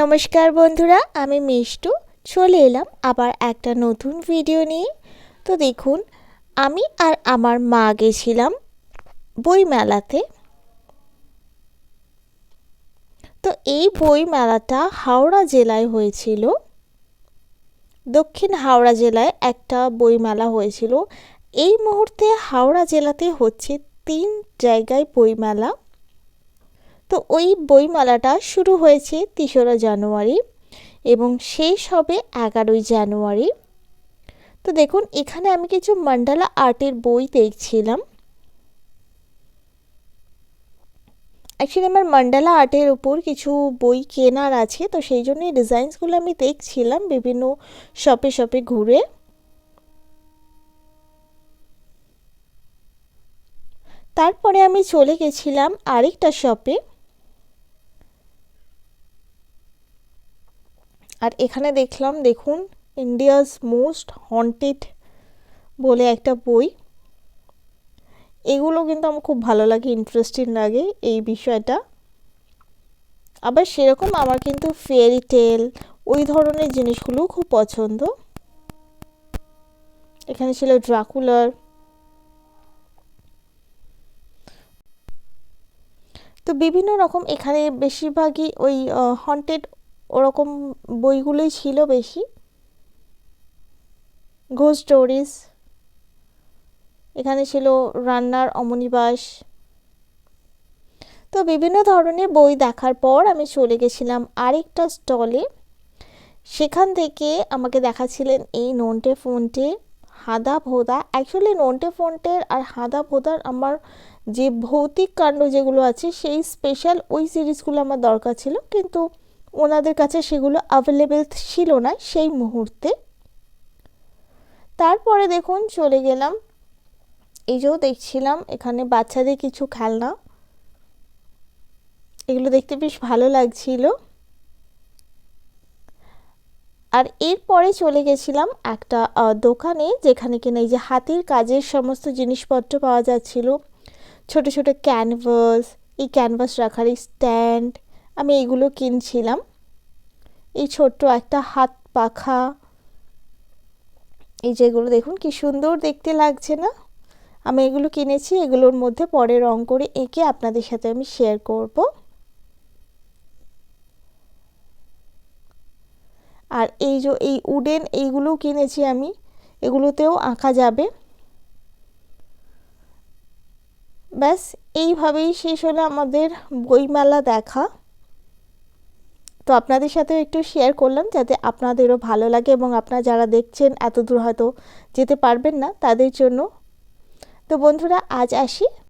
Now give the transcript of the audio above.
নমস্কার বন্ধুরা, আমি মিষ্টু। চলে এলাম আবার একটা নতুন ভিডিও নিয়ে। তো দেখুন, আমি আর আমার মা গেছিলাম বই মেলাতে তো এই বই মেলাটা হাওড়া জেলায় হয়েছিল। দক্ষিণ হাওড়া জেলায় একটা বই মেলা হয়েছিল। এই মুহূর্তে হাওড়া জেলাতে হচ্ছে তিন জায়গায় বই মেলা তো ওই বইমেলাটা শুরু হয়েছে তেসরা জানুয়ারি এবং শেষ হবে এগারোই জানুয়ারি। তো দেখুন, এখানে আমি কিছু মান্ডালা আর্টের বই দেখছিলাম। অ্যাকচুয়ালি আমার মান্ডালা আর্টের উপর কিছু বই কেনার আছে, তো সেই জন্য ডিজাইনসগুলো আমি দেখছিলাম বিভিন্ন শপে শপে ঘুরে। তারপরে আমি চলে গেছিলাম আরেকটা শপে। আর এখানে দেখলাম, দেখুন ইন্ডিয়াস মোস্ট হন্টেড বলে একটা বই। এগুলো কিন্তু আমার খুব ভালো লাগে ইন্টারেস্টিং লাগে এই বিষয়টা। আবার সেরকম আমার কিন্তু ফেয়ারি টেল ওই ধরনের জিনিসগুলো খুব পছন্দ। এখানে ছিল ড্রাকুলার। তো বিভিন্ন রকম এখানে বেশিরভাগই ওই হন্টেড ওরকম বইগুলোই ছিল বেশি। ঘোষ স্টোরিজ এখানে ছিল রান্নার অমনিবাস তো বিভিন্ন ধরনের বই দেখার পর আমি চলে গেছিলাম আরেকটা স্টলে সেখান থেকে আমাকে দেখাচ্ছিলেন এই নোনটে ফোনটে, হাদা ভোদা। অ্যাকচুয়ালি নোনটে ফোনটের আর হাদা ভোদার আমার যে ভৌতিক কাণ্ড যেগুলো আছে, সেই স্পেশাল ওই সিরিজগুলো আমার দরকার ছিল। কিন্তু ওনাদের কাছে সেগুলো অ্যাভেলেবেল ছিল না সেই মুহূর্তে। তারপরে দেখুন চলে গেলাম। এই যেও দেখছিলাম এখানে বাচ্চাদের কিছু খেলনা। এগুলো দেখতে বেশ ভালো লাগছিল। আর এরপরে চলে গেছিলাম একটা দোকানে যেখানে কিনা এই যে হাতের কাজের সমস্ত জিনিসপত্র পাওয়া যাচ্ছিল। ছোট ছোট ক্যানভাস এই ক্যানভাস রাখার এই স্ট্যান্ড আমি এগুলো কিনছিলাম। এই ছোট্ট একটা হাত পাখা। এই যেগুলো দেখুন, কি সুন্দর দেখতে লাগছে না? আমি এগুলো কিনেছি, এগুলোর মধ্যে পরে রং করে এঁকে আপনাদের সাথে আমি শেয়ার করব। আর এই যে, এই উডেন এইগুলোও কিনেছি আমি, এগুলোতেও আঁকা যাবে। ব্যাস, এইভাবেই শেষ হলো আমাদের বইমেলা দেখা। তো আপনাদের সাথেও একটু শেয়ার করলাম যাতে আপনাদেরও ভালো লাগে এবং আপনারা যারা দেখছেন এত দূর হয়তো যেতে পারবেন না তাদের জন্য। তো বন্ধুরা, আজ আসি।